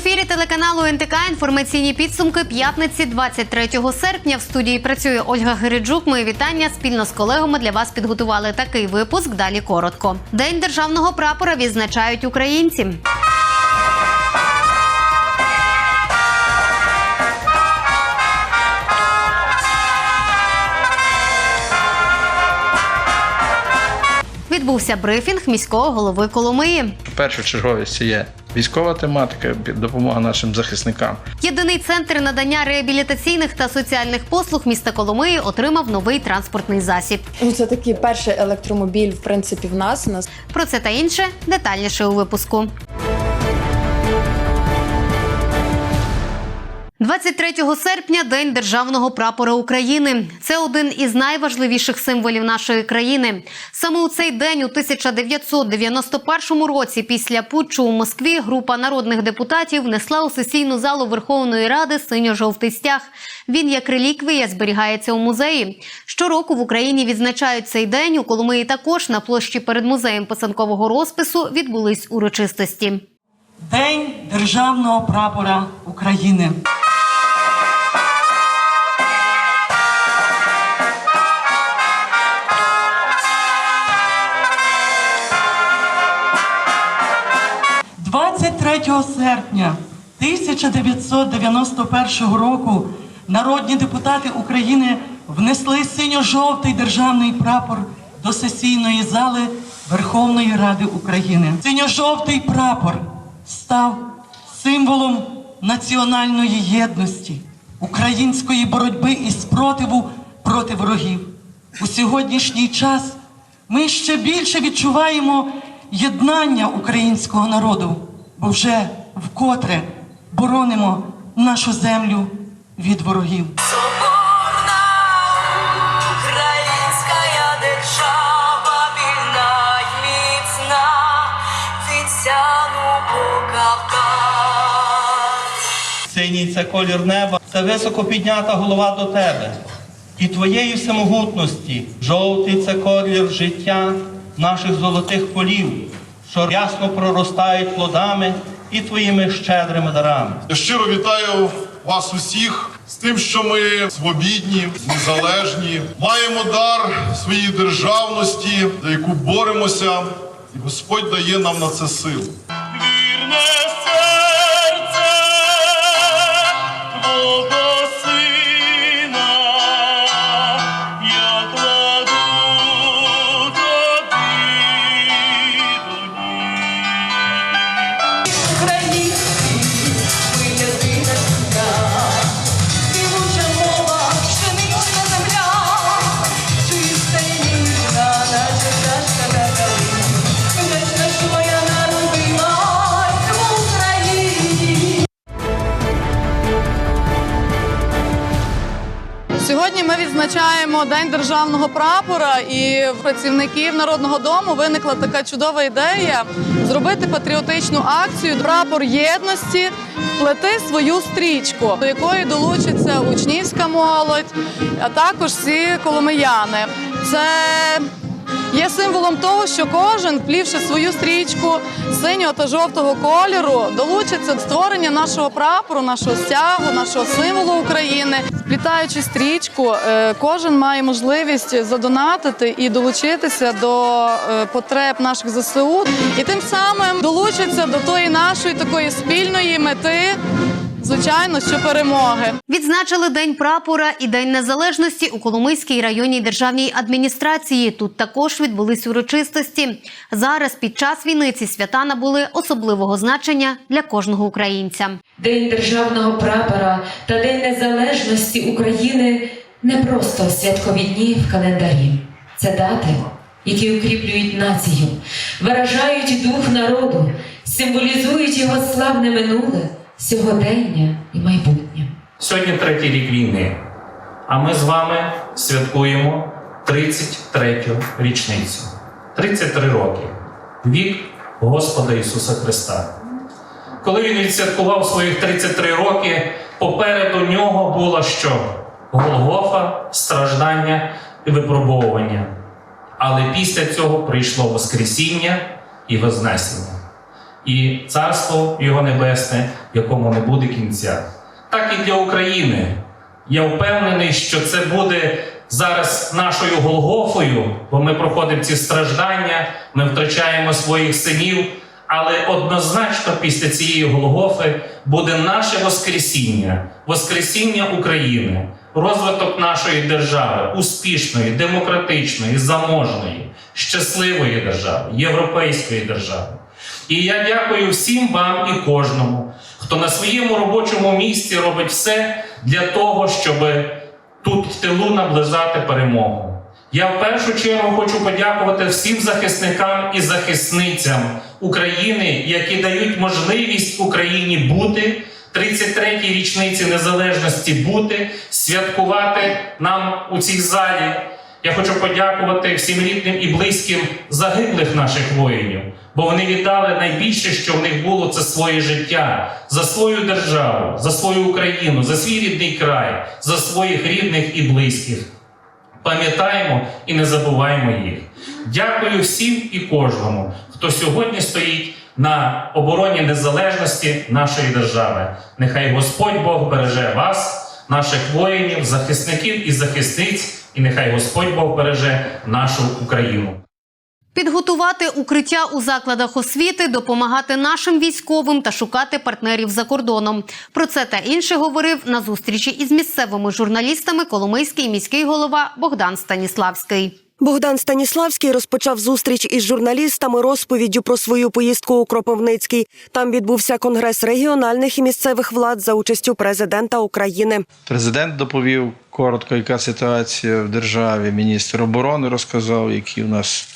ефірі телеканалу НТК інформаційні підсумки п'ятниці 23 серпня. В студії працює Ольга Гириджук. Мої вітання спільно з колегами для вас підготували такий випуск. Далі коротко. День державного прапора відзначають українці. Відбувся брифінг міського голови Коломиї. першочерговість є військова тематика, допомога нашим захисникам. Єдиний центр надання реабілітаційних та соціальних послуг міста Коломиї отримав новий транспортний засіб. Ну, це такий перший електромобіль, в принципі, в нас. Про це та інше детальніше у випуску. 23 серпня День державного прапора України. Це один із найважливіших символів нашої країни. Саме у цей день, у 1991 році, після путчу у Москві, група народних депутатів внесла у сесійну залу Верховної Ради синьо-жовтий стяг. Він як реліквія зберігається у музеї. Щороку в Україні відзначають цей день. У Коломиї також на площі перед музеєм писанкового розпису відбулись урочистості. День державного прапора України. – 23 серпня 1991 року народні депутати України внесли синьо-жовтий державний прапор до сесійної зали Верховної Ради України. Синьо-жовтий прапор став символом національної єдності, української боротьби і спротиву проти ворогів. У сьогоднішній час ми ще більше відчуваємо єднання українського народу, бо вже вкотре боронимо нашу землю від ворогів. Соборна українська держава, вільна й міцна, від сяну. Синій це колір неба, це високо піднята голова до тебе. І твоєї всемогутності, жовтий це колір життя наших золотих полів, що ясно проростають плодами і твоїми щедрими дарами. Я щиро вітаю вас усіх з тим, що ми свобідні, незалежні, маємо дар своїй державності, за яку боремося, і Господь дає нам на це силу. Вірне серце День державного прапора, і працівників народного дому виникла така чудова ідея зробити патріотичну акцію Прапор єдності, вплети свою стрічку, до якої долучиться учнівська молодь, а також всі коломияни. Це Є символом того, що кожен, вплівши свою стрічку синього та жовтого кольору, долучиться до створення нашого прапору, нашого стягу, нашого символу України. Сплітаючи стрічку, е, кожен має можливість задонатити і долучитися до е, потреб наших ЗСУ, і тим самим долучиться до тої нашої такої спільної мети, звичайно, що перемоги. Відзначили День прапора і День незалежності у Коломийській районній державній адміністрації. Тут також відбулись урочистості. Зараз під час війни ці свята набули особливого значення для кожного українця. День державного прапора та День Незалежності України не просто святкові дні в календарі. Це дати, які укріплюють націю, виражають дух народу, символізують його славне минуле, сьогодення і майбутнє. Сьогодні третій рік війни, а ми з вами святкуємо 33-ю річницю. 33 роки. Вік Господа Ісуса Христа. Коли він відсвяткував своїх 33 роки, попереду нього було що? Голгофа, страждання і випробовування. Але після цього прийшло Воскресіння і Вознесення. І царство його небесне, якому не буде кінця. Так і для України. Я впевнений, що це буде зараз нашою Голгофою, бо ми проходимо ці страждання, ми втрачаємо своїх синів. Але однозначно після цієї Голгофи буде наше Воскресіння, Воскресіння України, розвиток нашої держави, успішної, демократичної, заможної, щасливої держави, європейської держави. І я дякую всім вам і кожному, хто на своєму робочому місці робить все для того, щоб тут в тилу наближати перемогу. Я в першу чергу хочу подякувати всім захисникам і захисницям України, які дають можливість Україні бути 33-й річниці незалежності бути, святкувати нам у цій залі. Я хочу подякувати всім рідним і близьким загиблих наших воїнів, бо вони віддали найбільше, що в них було, це своє життя за свою державу, за свою Україну, за свій рідний край, за своїх рідних і близьких. Пам'ятаємо і не забуваємо їх. Дякую всім і кожному, хто сьогодні стоїть на обороні незалежності нашої держави. Нехай Господь Бог береже вас, наших воїнів, захисників і захисниць, і нехай Господь Бог береже нашу Україну. Підготувати укриття у закладах освіти, допомагати нашим військовим та шукати партнерів за кордоном. Про це та інше говорив на зустрічі із місцевими журналістами Коломийський міський голова Богдан Станіславський. Богдан Станіславський розпочав зустріч із журналістами розповіддю про свою поїздку у Кропивницький. Там відбувся конгрес регіональних і місцевих влад за участю президента України. Президент доповів коротко, яка ситуація в державі. Міністр оборони розказав, які у нас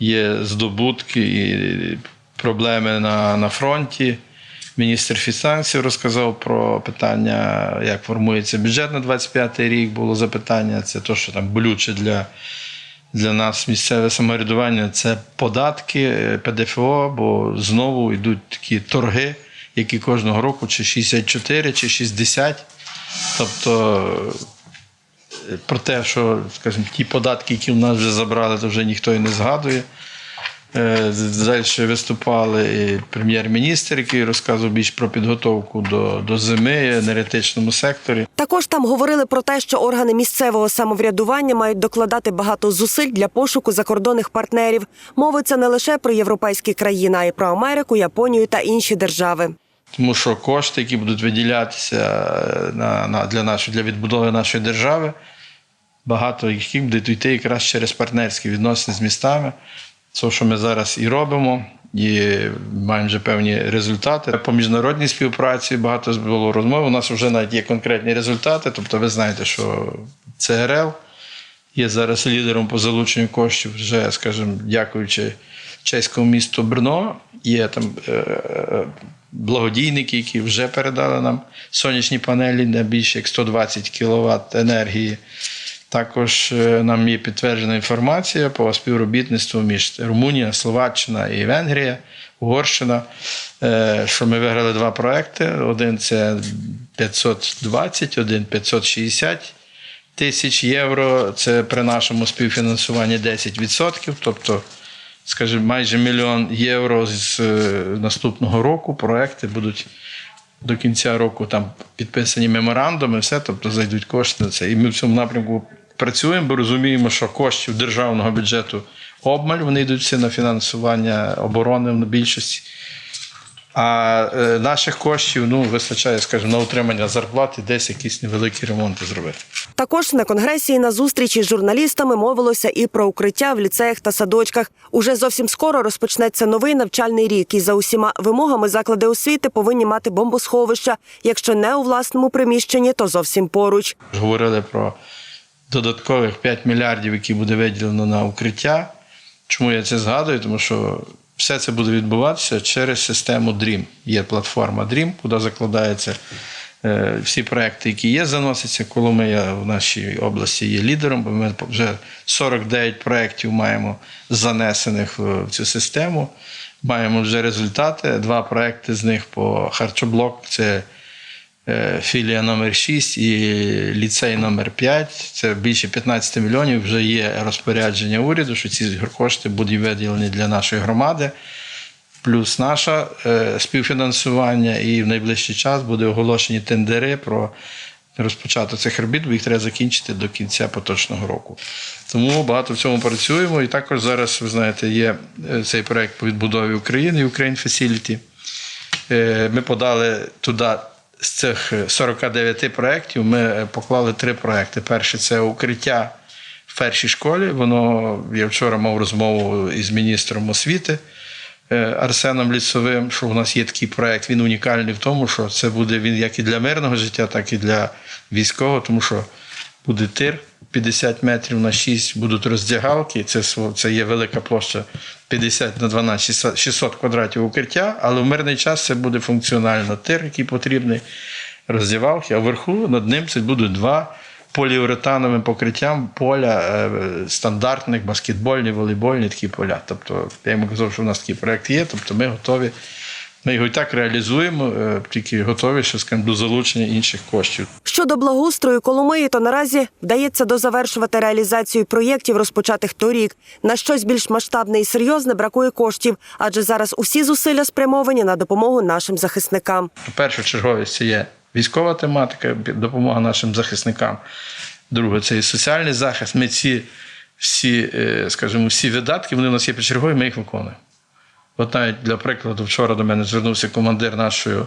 є здобутки і проблеми на, на фронті. Міністр фінансів розказав про питання, як формується бюджет на 25 рік. Було запитання. Це те, що там болюче для, для нас місцеве самоврядування. Це податки, е, ПДФО, бо знову йдуть такі торги, які кожного року чи 64, чи 60. Тобто е, про те, що скажімо, ті податки, які в нас вже забрали, то вже ніхто і не згадує. Е, Далі виступали і прем'єр-міністр, який розказував більш про підготовку до, до зими в енергетичному секторі. Також там говорили про те, що органи місцевого самоврядування мають докладати багато зусиль для пошуку закордонних партнерів. Мовиться не лише про європейські країни, а й про Америку, Японію та інші держави. Тому що кошти, які будуть виділятися е, на, на, для, нашої, для відбудови нашої держави, багато яких буде йти якраз через партнерські відносини з містами. Це, що ми зараз і робимо, і маємо вже певні результати. По міжнародній співпраці багато було розмов. У нас вже навіть є конкретні результати. Тобто, ви знаєте, що ЦРЛ є зараз лідером по залученню коштів, вже, скажімо, дякуючи чеському місту Брно. Є там е, е, благодійники, які вже передали нам сонячні панелі на більше як 120 кВт енергії. Також е, нам є підтверджена інформація по співробітництву між Румунія, Словаччина і Венгрія, Угорщина, е, що ми виграли два проекти. Один це 520, один 560 тисяч євро. Це при нашому співфінансуванні 10%. Тобто, скажімо, майже мільйон євро з е, наступного року проекти будуть до кінця року там підписані меморандуми, все, тобто зайдуть кошти на це. І ми в цьому напрямку працюємо, бо розуміємо, що коштів державного бюджету обмаль, вони йдуть всі на фінансування оборони в більшості. А е, наших коштів ну, вистачає, скажімо, на утримання зарплати, десь якісь невеликі ремонти зробити. Також на конгресі і на зустрічі з журналістами мовилося і про укриття в ліцеях та садочках. Уже зовсім скоро розпочнеться новий навчальний рік, і за усіма вимогами заклади освіти повинні мати бомбосховища. Якщо не у власному приміщенні, то зовсім поруч. Говорили про додаткових 5 мільярдів, які буде виділено на укриття. Чому я це згадую? Тому що все це буде відбуватися через систему DREAM. Є платформа DREAM, куди закладаються е, всі проекти, які є, заносяться. Коломия в нашій області є лідером, бо ми вже 49 проєктів маємо занесених в цю систему. Маємо вже результати. Два проекти з них по харчоблок. Це філія номер 6 і ліцей номер 5 Це більше 15 мільйонів. Вже є розпорядження уряду, що ці кошти будуть виділені для нашої громади. плюс наше е, співфінансування, і в найближчий час буде оголошені тендери про розпочати цих робіт, бо їх треба закінчити до кінця поточного року. Тому багато в цьому працюємо. І також зараз, ви знаєте, є е, цей проект по відбудові України Ukraine Facility. Е, Ми подали туди з цих 49 проєктів, ми е, поклали три проекти. Перший це укриття в першій школі. Воно я вчора мав розмову із міністром освіти е, Арсеном Лісовим, що у нас є такий проєкт. Він унікальний в тому, що це буде він як і для мирного життя, так і для військового, тому що буде тир 50 метрів на 6, будуть роздягалки. Це, це є велика площа 50 на 12, 600 600 квадратів укриття, але в мирний час це буде функціонально тир, який потрібний, роздягалки, а вверху над ним це будуть два поліуретановим покриттям поля е, стандартних, баскетбольні, волейбольні такі поля. Тобто, я йому казав, що у нас такий проєкт є, тобто ми готові. Ми його і так реалізуємо, е, тільки готові ще скажімо, до залучення інших коштів. Щодо благоустрою Коломиї, то наразі вдається дозавершувати реалізацію проєктів, розпочатих торік. На щось більш масштабне і серйозне бракує коштів, адже зараз усі зусилля спрямовані на допомогу нашим захисникам. Першочерговість це є військова тематика, допомога нашим захисникам. Друге, це і соціальний захист. Ми ці всі, е, скажімо, всі видатки, вони у нас є почергові, ми їх виконуємо. От навіть для прикладу, вчора до мене звернувся командир нашої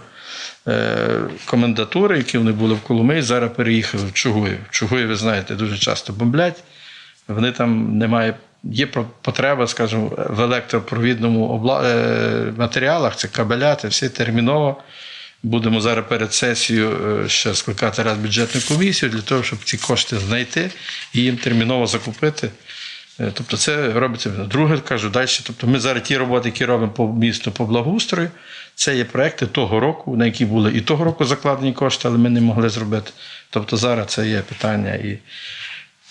е, комендатури, які вони були в Коломиї, зараз переїхали в Чугуїв. Чугуїв, ви знаєте, дуже часто бомблять. Вони там немає. Є потреба, скажімо, в електропровідному обла... е, матеріалах, це кабеля, це все терміново. Будемо зараз перед сесією е, ще скликати раз бюджетну комісію для того, щоб ці кошти знайти і їм терміново закупити. Е, Тобто це робиться. Друге, кажу, далі. Тобто ми зараз ті роботи, які робимо по місту по благоустрою, це є проекти того року, на які були і того року закладені кошти, але ми не могли зробити. Тобто зараз це є питання і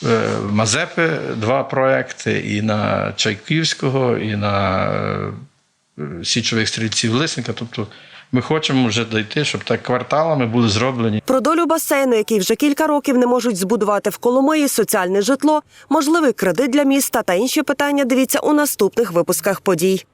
е, Мазепи, два проекти, і на Чайківського, і на е, січових стрільців Лисника. Тобто ми хочемо вже дійти, щоб так кварталами були зроблені Про долю басейну, який вже кілька років не можуть збудувати в Коломиї, соціальне житло, можливий кредит для міста та інші питання. Дивіться у наступних випусках подій.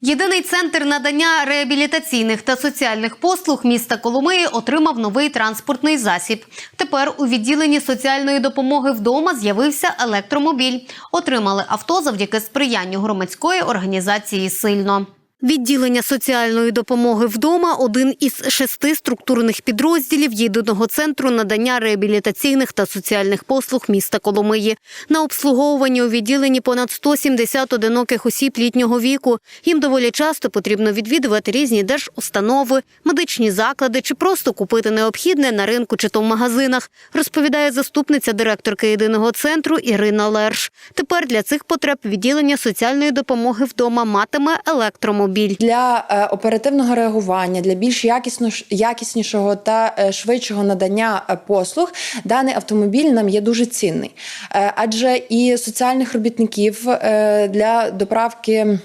Єдиний центр надання реабілітаційних та соціальних послуг міста Коломиї отримав новий транспортний засіб. Тепер у відділенні соціальної допомоги вдома з'явився електромобіль. Отримали авто завдяки сприянню громадської організації Сильно. Відділення соціальної допомоги вдома один із шести структурних підрозділів єдиного центру надання реабілітаційних та соціальних послуг міста Коломиї. На обслуговуванні у відділенні понад 170 одиноких осіб літнього віку. Їм доволі часто потрібно відвідувати різні держустанови, медичні заклади чи просто купити необхідне на ринку чи то в магазинах, розповідає заступниця директорки єдиного центру Ірина Лерш. Тепер для цих потреб відділення соціальної допомоги вдома матиме електромобіль. Для е, оперативного реагування, для більш якісно, якіснішого та е, швидшого надання е, послуг, даний автомобіль нам є дуже цінний. Адже і соціальних робітників для доправки.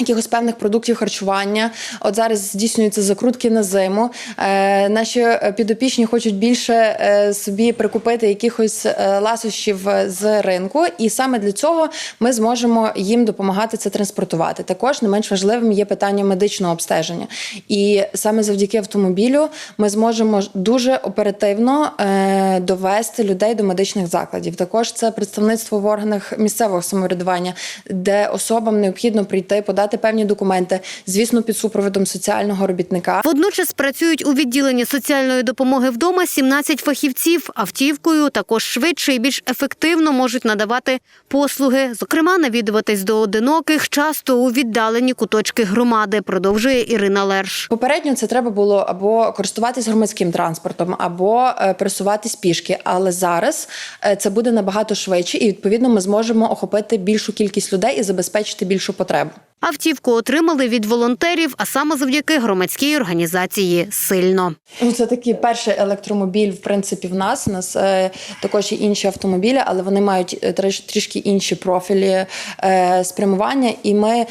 Якихось певних продуктів харчування. От зараз здійснюються закрутки на зиму. Е, наші е, підопічні хочуть більше е, собі прикупити якихось е, ласощів е, з ринку, і саме для цього ми зможемо їм допомагати це транспортувати. Також не менш важливим є питання медичного обстеження. І саме завдяки автомобілю ми зможемо дуже оперативно е, довести людей до медичних закладів. Також це представництво в органах місцевого самоврядування, де особам необхідно прийти, подати певні документи, звісно, під супроводом соціального робітника. Водночас працюють у відділенні соціальної допомоги вдома 17 фахівців. Автівкою також швидше і більш ефективно можуть надавати послуги, зокрема навідуватись до одиноких, часто у віддалені куточки громади. Продовжує Ірина Лерш. Попередньо це треба було або користуватись громадським транспортом, або е, пересуватись пішки. Але зараз е, це буде набагато швидше, і відповідно ми зможемо охопити більшу кількість людей і забезпечити більшу потребу. Автівку отримали від волонтерів, а саме завдяки громадській організації Сильно. Ну, це такий перший електромобіль, в принципі, в нас. У нас е, також є інші автомобілі, але вони мають е, трішки інші профілі е, спрямування. І ми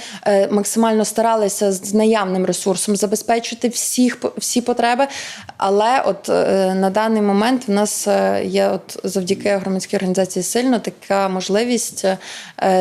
максимально старалися з наявним ресурсом забезпечити всіх всі потреби. Але от на даний момент в нас є, от завдяки громадській організації сильно така можливість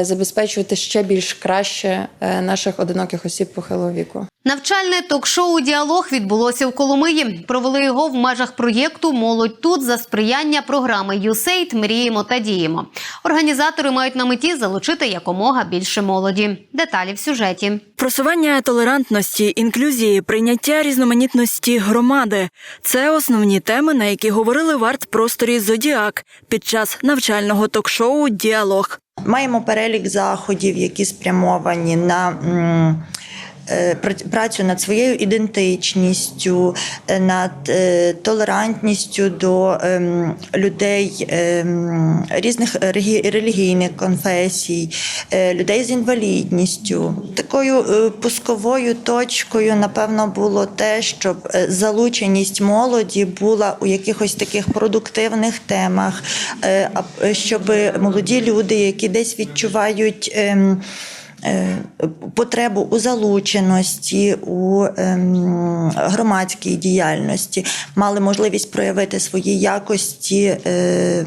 забезпечувати ще більш краще наших одиноких осіб похилого віку. Навчальне ток-шоу Діалог відбулося в Коломиї. Провели його в межах проєкту Молодь тут за сприяння програми «ЮСЕЙД. Мріємо та діємо. Організатори мають на меті залучити якомога більше молоді. Деталі в сюжеті. Просування толерантності, інклюзії, прийняття різноманітності громади це основні теми, на які говорили в арт-просторі Зодіак під час навчального ток-шоу Діалог. Маємо перелік заходів, які спрямовані на працю над своєю ідентичністю, е, над е, толерантністю до ем, людей ем, різних релігійних конфесій, е, людей з інвалідністю. Такою е, пусковою точкою, напевно, було те, щоб е, залученість молоді була у якихось таких продуктивних темах, е, щоб молоді люди, які десь відчувають. Е, Потребу у залученості, у ем, громадській діяльності мали можливість проявити свої якості е,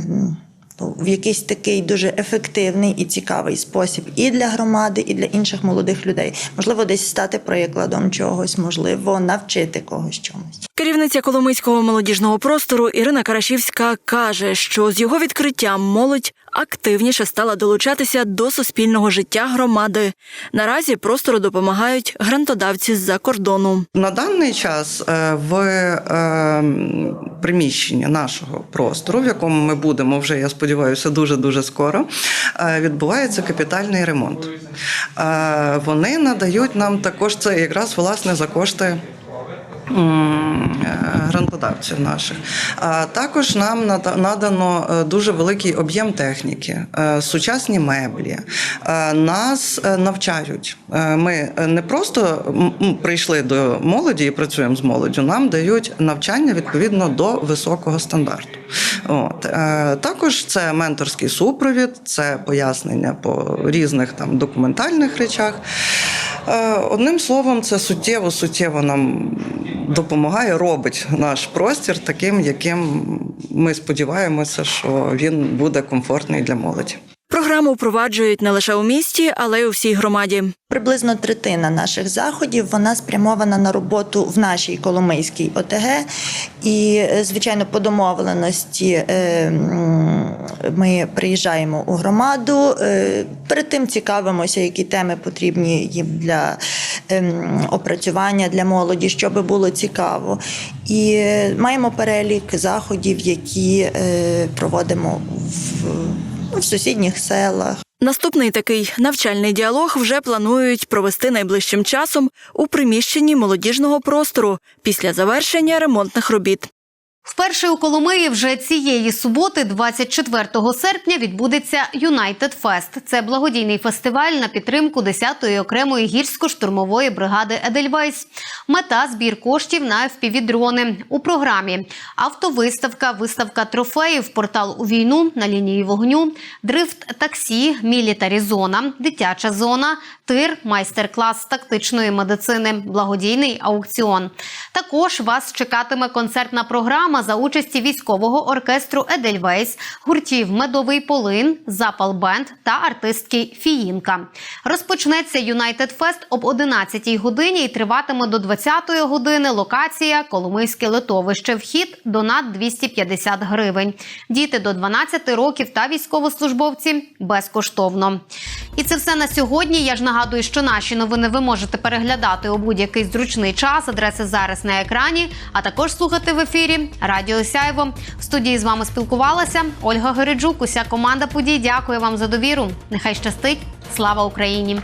в якийсь такий дуже ефективний і цікавий спосіб і для громади, і для інших молодих людей. Можливо, десь стати прикладом чогось, можливо, навчити когось чомусь. Керівниця Коломийського молодіжного простору Ірина Карашівська каже, що з його відкриттям молодь активніше стала долучатися до суспільного життя громади. Наразі простору допомагають грантодавці з-за кордону. На даний час е, в е, приміщенні нашого простору, в якому ми будемо вже, я сподіваюся, дуже дуже скоро, е, відбувається капітальний ремонт. Е, Вони надають нам також це якраз власне за кошти. Е, Грантодавців наших. А також нам нада- надано е, дуже великий об'єм техніки, е, сучасні меблі. Нас навчають. Ми не просто прийшли до молоді і працюємо з молоддю. Нам дають навчання відповідно до високого стандарту. От також це менторський супровід, це пояснення по різних там документальних речах. Е, Одним словом, це суттєво суттєво нам допомагає, робить наш простір таким, яким ми сподіваємося, що він буде комфортний для молоді. Програму впроваджують не лише у місті, але й у всій громаді. Приблизно третина наших заходів вона спрямована на роботу в нашій Коломийській ОТГ. І, е, звичайно, по домовленості е, ми приїжджаємо у громаду. е, Перед тим цікавимося, які теми потрібні їм для опрацювання для молоді, щоб було цікаво. І маємо перелік заходів, які проводимо в, в сусідніх селах. Наступний такий навчальний діалог вже планують провести найближчим часом у приміщенні молодіжного простору після завершення ремонтних робіт. Вперше у Коломиї вже цієї суботи, 24 серпня, відбудеться United Fest. Це благодійний фестиваль на підтримку 10-ї окремої гірсько-штурмової бригади Едельвейс. Мета збір коштів на FPV-дрони. У програмі автовиставка, виставка трофеїв, портал у війну на лінії вогню, дрифт таксі, мілітарі зона, дитяча зона, тир, майстер-клас тактичної медицини, благодійний аукціон. Також вас чекатиме концертна програма за участі військового оркестру Едельвейс, гуртів Медовий полин, Запал Бенд та артистки Фіїнка. Розпочнеться United Fest об 11 годині і триватиме до 20 години. Локація Коломийське литовище. Вхід донат 250 гривень. Діти до 12 років та військовослужбовці безкоштовно. І це все на сьогодні. Я ж нагадую, що наші новини ви можете переглядати у будь-який зручний час. Адреси зараз на екрані, а також слухати в ефірі Радіо Сяйво. В студії з вами спілкувалася Ольга Гереджук. Уся команда подій. Дякую вам за довіру. Нехай щастить. Слава Україні!